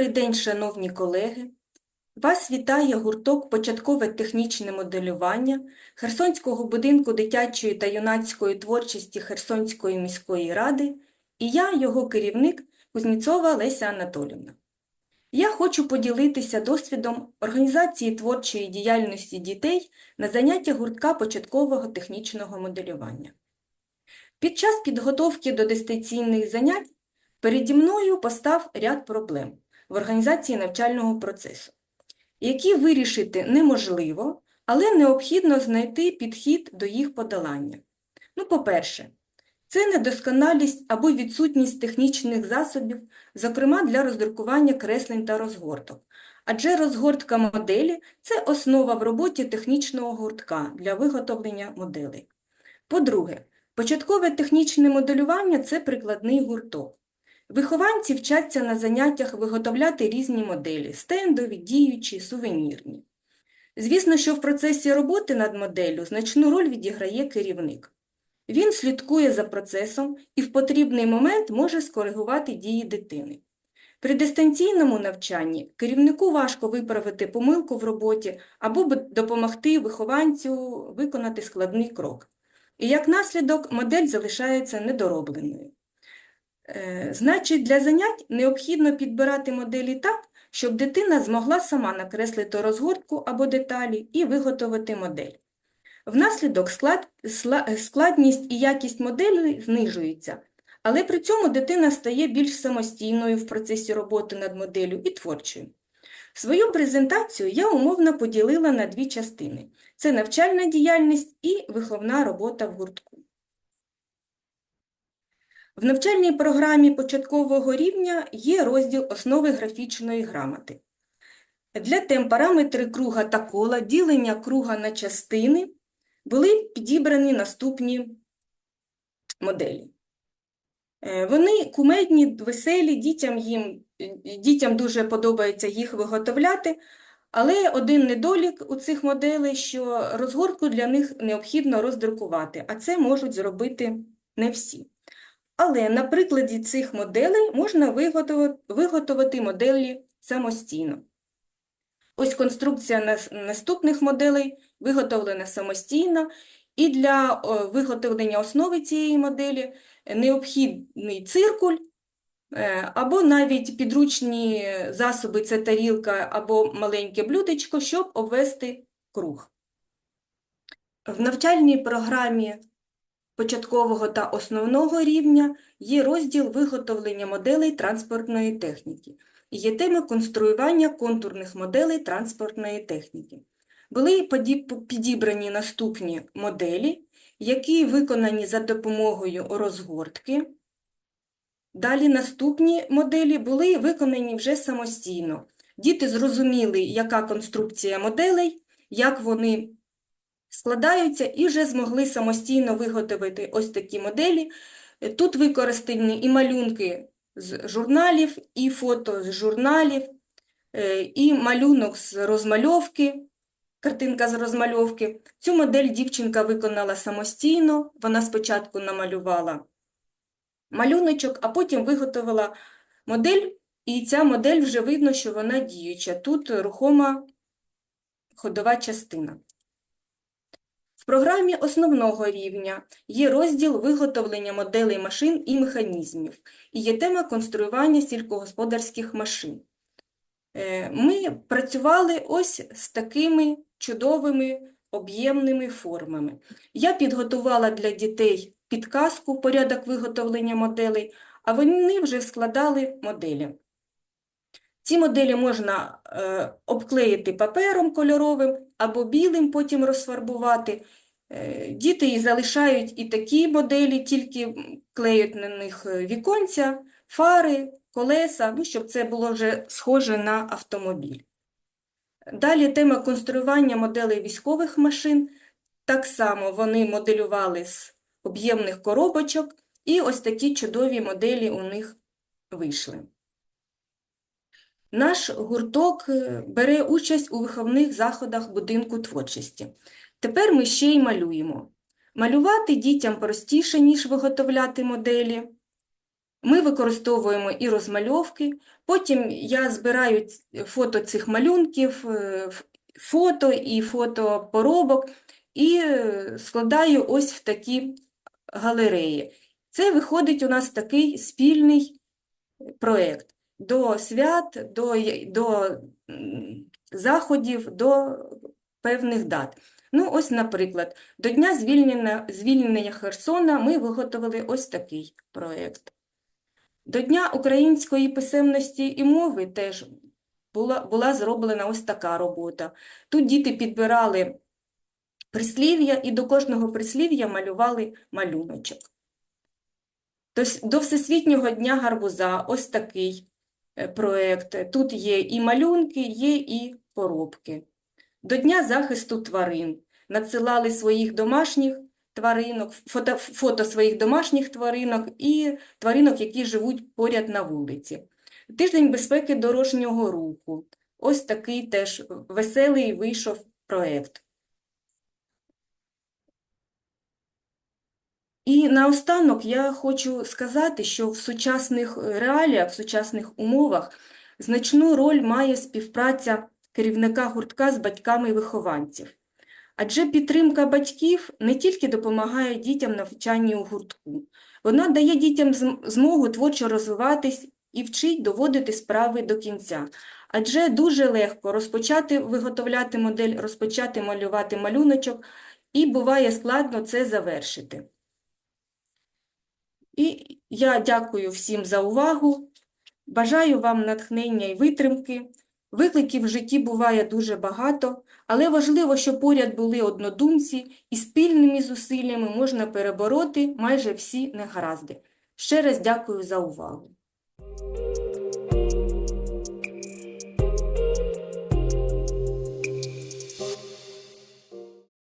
Добрий день, шановні колеги! Вас вітає гурток Початкове технічне моделювання Херсонського будинку дитячої та юнацької творчості Херсонської міської ради і я, його керівник Кузніцова Леся Анатолівна. Я хочу поділитися досвідом організації творчої діяльності дітей на заняття гуртка початкового технічного моделювання. Під час підготовки до дистанційних занять переді мною постав ряд проблем в організації навчального процесу, які вирішити неможливо, але необхідно знайти підхід до їх подолання. Ну, по-перше, це недосконалість або відсутність технічних засобів, зокрема для роздрукування креслень та розгорток. Адже розгортка моделі – це основа в роботі технічного гуртка для виготовлення моделей. По-друге, початкове технічне моделювання – це прикладний гурток. Вихованці вчаться на заняттях виготовляти різні моделі – стендові, діючі, сувенірні. Звісно, що в процесі роботи над моделлю значну роль відіграє керівник. Він слідкує за процесом і в потрібний момент може скоригувати дії дитини. При дистанційному навчанні керівнику важко виправити помилку в роботі або допомогти вихованцю виконати складний крок. І як наслідок модель залишається недоробленою. Е, Значить, для занять необхідно підбирати моделі так, щоб дитина змогла сама накреслити розгортку або деталі і виготовити модель. Внаслідок склад, складність і якість моделі знижується, але при цьому дитина стає більш самостійною в процесі роботи над моделлю і творчою. Свою презентацію я умовно поділила на дві частини – це навчальна діяльність і виховна робота в гуртку. В навчальній програмі початкового рівня є розділ основи графічної грамоти. Для тем параметри круга та кола, ділення круга на частини були підібрані наступні моделі. Е, Вони кумедні, веселі, дітям, їм, дітям дуже подобається їх виготовляти, але один недолік у цих моделей, що розгортку для них необхідно роздрукувати, а це можуть зробити не всі. Але на прикладі цих моделей можна виготовити моделі самостійно. Ось конструкція наступних моделей виготовлена самостійно, і для виготовлення основи цієї моделі необхідний циркуль, е, або навіть підручні засоби це тарілка або маленьке блюдечко, щоб обвести круг. В навчальній програмі початкового та основного рівня є розділ виготовлення моделей транспортної техніки і є тема конструювання контурних моделей транспортної техніки. Були підібрані наступні моделі, які виконані за допомогою розгортки. Далі наступні моделі були виконані вже самостійно. Діти зрозуміли, яка конструкція моделей, як вони складаються і вже змогли самостійно виготовити ось такі моделі. Тут використані і малюнки з журналів, і фото з журналів, е, і малюнок з розмальовки, картинка з розмальовки. Цю модель дівчинка виконала самостійно, вона спочатку намалювала малюночок, а потім виготовила модель, і ця модель вже видно, що вона діюча. Тут рухома ходова частина. В програмі основного рівня є розділ виготовлення моделей машин і механізмів, і є тема конструювання сільськогосподарських машин. Е, ми працювали ось з такими чудовими об'ємними формами. Я підготувала для дітей підказку порядок виготовлення моделей, а вони вже складали моделі. Ці моделі можна е, обклеїти папером кольоровим або білим, потім розфарбувати. Е, діти і залишають і такі моделі, тільки клеють на них віконця, фари, колеса, ну, щоб це було вже схоже на автомобіль. Далі тема конструювання моделей військових машин. Так само вони моделювали з об'ємних коробочок, і ось такі чудові моделі у них вийшли. Наш гурток е, бере участь у виховних заходах будинку творчості. Тепер ми ще й малюємо. Малювати дітям простіше, ніж виготовляти моделі. Ми використовуємо і розмальовки, потім я збираю фото цих малюнків, е, фото і фото поробок і е, складаю ось в такі галереї. Це виходить у нас такий спільний проєкт до свят, до, до заходів, до певних дат. Ну, ось, наприклад, до Дня звільнення, звільнення Херсона ми виготовили ось такий проєкт. До Дня української писемності і мови теж була, була зроблена ось така робота. Тут діти підбирали прислів'я і до кожного прислів'я малювали малюночок. До, Всесвітнього дня гарбуза ось такий проєкт. Тут є і малюнки, є і поробки. До Дня захисту тварин надсилали своїх домашніх тваринок, фото, фото своїх домашніх тваринок і тваринок, які живуть поряд на вулиці. Тиждень безпеки дорожнього руху. Ось такий теж веселий вийшов проєкт. І наостанок я хочу сказати, що в сучасних реаліях, в сучасних умовах значну роль має співпраця керівника гуртка з батьками вихованців. Адже підтримка батьків не тільки допомагає дітям навчанні у гуртку, вона дає дітям змогу творчо розвиватись і вчить доводити справи до кінця. Адже дуже легко розпочати виготовляти модель, розпочати малювати малюночок, і буває складно це завершити. І я дякую всім за увагу. Бажаю вам натхнення і витримки. Викликів в житті буває дуже багато, але важливо, щоб поряд були однодумці, і спільними зусиллями можна перебороти майже всі негаразди. Ще раз дякую за увагу.